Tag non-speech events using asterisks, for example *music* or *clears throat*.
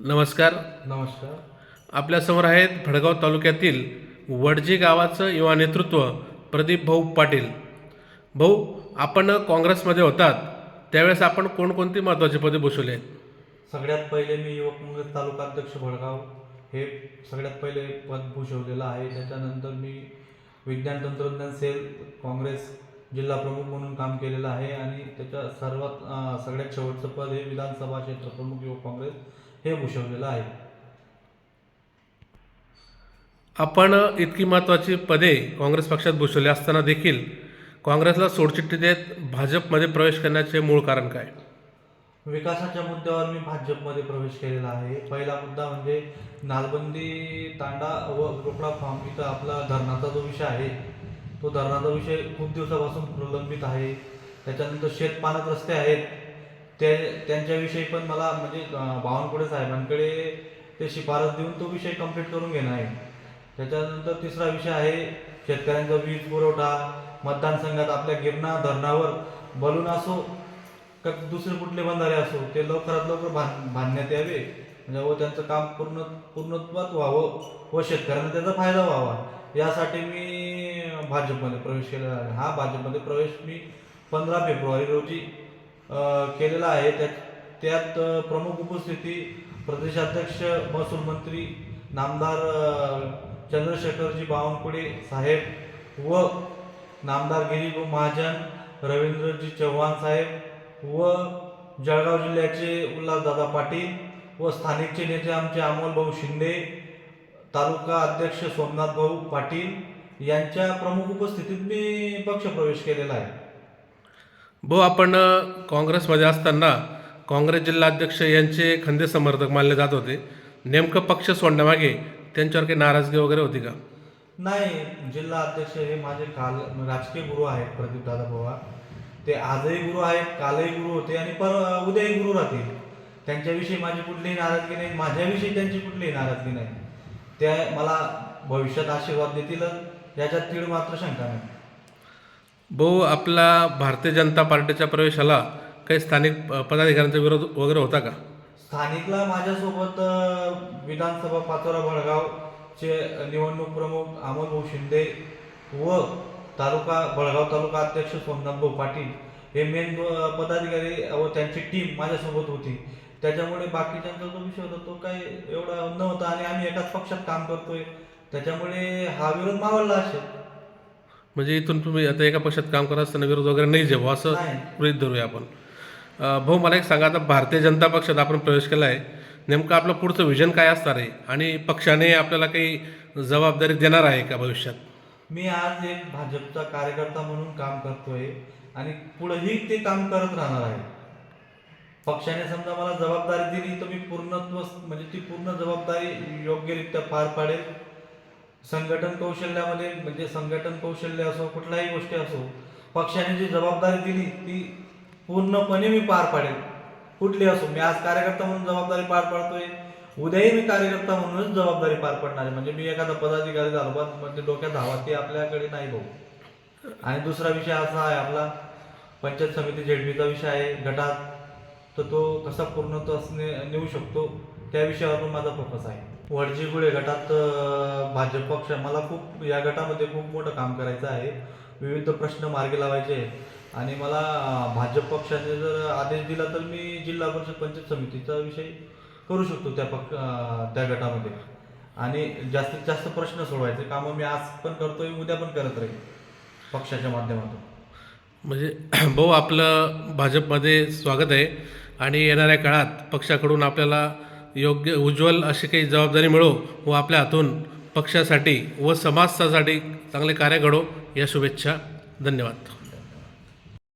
नमस्कार. नमस्कार. आपल्यासमोर आहेत भडगाव तालुक्यातील वडजी गावाचं युवा नेतृत्व प्रदीप भाऊ पाटील. भाऊ आपण काँग्रेसमध्ये होतात त्यावेळेस आपण कोणकोणती महत्त्वाची पदे भूषवली आहेत? सगळ्यात पहिले मी युवक काँग्रेस तालुका अध्यक्ष भडगाव हे सगळ्यात पहिले पद भूषवलेलं आहे. त्याच्यानंतर मी विज्ञान तंत्रज्ञान सेल काँग्रेस जिल्हा प्रमुख म्हणून काम केलेलं आहे आणि त्याच्या सर्वात सगळ्यात शेवटचं पद हे विधानसभा क्षेत्र प्रमुख युवक काँग्रेस हे भूषवलेलं आहे. आपण इतकी महत्त्वाची पदे काँग्रेस पक्षात भूषवली असताना देखील काँग्रेसला सोडचिठ्ठी देत भाजपमध्ये प्रवेश करण्याचे मूळ कारण काय? विकासाच्या मुद्द्यावर मी भाजपमध्ये प्रवेश केलेला आहे. पहिला मुद्दा म्हणजे नालबंदी तांडा व रोकडा फार्म इथं आपला धरणाचा जो विषय आहे तो धरणाचा विषय खूप दिवसापासून प्रलंबित आहे. त्याच्यानंतर शेतपाण्यात रस्ते आहेत. ते त्यांच्याविषयी पण मला म्हणजे बावनकुळे साहेबांकडे ते शिफारस देऊन तो विषय कंप्लीट करून घेणं आहे. त्याच्यानंतर तिसरा विषय आहे शेतकऱ्यांचा वीज पुरवठा मतदान संघात आपल्या गिरणा धरणावर बलून असो का दुसरे कुठले बंधारे असो ते लवकरात लवकर बांध बांधण्यात यावे. म्हणजे व त्यांचं काम पूर्ण पूर्णत्वात व्हावं व शेतकऱ्यांना त्याचा फायदा व्हावा. यासाठी मी भाजपमध्ये प्रवेश केलेला आहे. हा भाजपमध्ये प्रवेश मी पंधरा फेब्रुवारी रोजी केलेला आहे. त्यात त्यात प्रमुख उपस्थिती प्रदेशाध्यक्ष महसूल मंत्री नामदार चंद्रशेखरजी बावनकुळे साहेब व नामदार गिरीभाऊ महाजन रवींद्रजी चव्हाण साहेब व जळगाव जिल्ह्याचे उल्हासदादा पाटील व स्थानिकचे नेते आमचे अमोल भाऊ शिंदे तालुका अध्यक्ष सोमनाथ भाऊ पाटील यांच्या प्रमुख उपस्थितीत मी पक्षप्रवेश केलेला आहे. भाऊ आपण काँग्रेसमध्ये असताना काँग्रेस जिल्हाध्यक्ष यांचे खंदे समर्थक मानले जात होते. नेमकं पक्ष सोडण्यामागे त्यांच्यावर काही नाराजगी वगैरे होती का? नाही जिल्हा अध्यक्ष हे माझे काल राजकीय गुरु आहेत प्रदीपदादा पवार ते आजही गुरु आहेत कालही गुरु होते आणि पर उद्याही गुरु राहतील. त्यांच्याविषयी माझी कुठलीही नाराजगी नाही माझ्याविषयी त्यांची कुठलीही नाराजगी नाही. त्या मला भविष्यात आशीर्वाद देतीलच याच्यात तीळ मात्र शंका नाही. भाऊ आपला भारतीय जनता पार्टीच्या प्रवेशाला काही स्थानिक पदाधिकाऱ्यांचा विरोध वगैरे होता का? स्थानिकला माझ्यासोबत अ, विधानसभा पाचोरा भडगावचे निवडणूक प्रमुख अमोल भाऊ शिंदे व तालुका भडगाव तालुका अध्यक्ष सोमनाथ भाऊ पाटील हे मेन पदाधिकारी व त्यांची टीम माझ्यासोबत होती. त्याच्यामुळे बाकीच्यांचा जो विषय होता तो काही एवढा नव्हता आणि आम्ही एकाच पक्षात काम करतोय. त्याच्यामुळे हा विरोध मावळला असेल. म्हणजे इथून तुम्ही आता एका पक्षात काम करत असताना विरोध वगैरे नाही जेव्हा असं गृहीत धरूया आपण. भाऊ मला एक सांगा आता भारतीय जनता पक्षात आपण प्रवेश केला आहे नेमकं आपलं पुढचं विजन काय असणार आहे? आणि पक्षाने आपल्याला काही जबाबदारी देणार आहे का भविष्यात? मी आज एक भाजपचा कार्यकर्ता म्हणून काम करतोय आणि पुढेही ते काम करत राहणार आहे. पक्षाने समजा मला जबाबदारी दिली तर मी पूर्णत्व म्हणजे ती पूर्ण जबाबदारी योग्यरित्या पार पाडेल. संघटन कौशल्यामध्ये म्हणजे संघटन कौशल्य असो कुठल्याही गोष्टी असो पक्षाने जी जबाबदारी दिली ती पूर्णपणे मी पार पाडेल. कुठली असो मी आज कार्यकर्ता म्हणून जबाबदारी पार पाडतोय उद्याही मी कार्यकर्ता म्हणूनच जबाबदारी पार पडणार आहे. म्हणजे मी एखादा पदाधिकारी झालो पण म्हणजे डोक्यात धावा ती आपल्याकडे नाही भाऊ. आणि दुसरा विषय असा आहे आपला पंचायत समिती झेडपीचा विषय आहे गटात तर तो कसा पूर्णत्वास ने- नेऊ शकतो त्या विषयावर पण माझा फोकस आहे. वडजीगुळे गटात भाजप पक्ष. मला खूप या गटामध्ये खूप मोठं काम करायचं आहे. विविध प्रश्न मार्गी लावायचे आणि मला भाजप पक्षाने जर आदेश दिला तर मी जिल्हा परिषद पंचायत समितीचा विषय करू शकतो त्या पक्ष त्या गटामध्ये. आणि जास्तीत जास्त प्रश्न सोडवायचे. कामं मी आज पण करतोय उद्या पण करत राहील पक्षाच्या माध्यमातून. म्हणजे *clears throat* भाऊ आपलं भाजपमध्ये स्वागत आहे. आणि येणाऱ्या काळात पक्षाकडून आपल्याला योग्य उज्ज्वल अशी काही जबाबदारी मिळो व आपल्या हातून पक्षासाठी व समाजासाठी चांगले कार्य घडो या शुभेच्छा. धन्यवाद.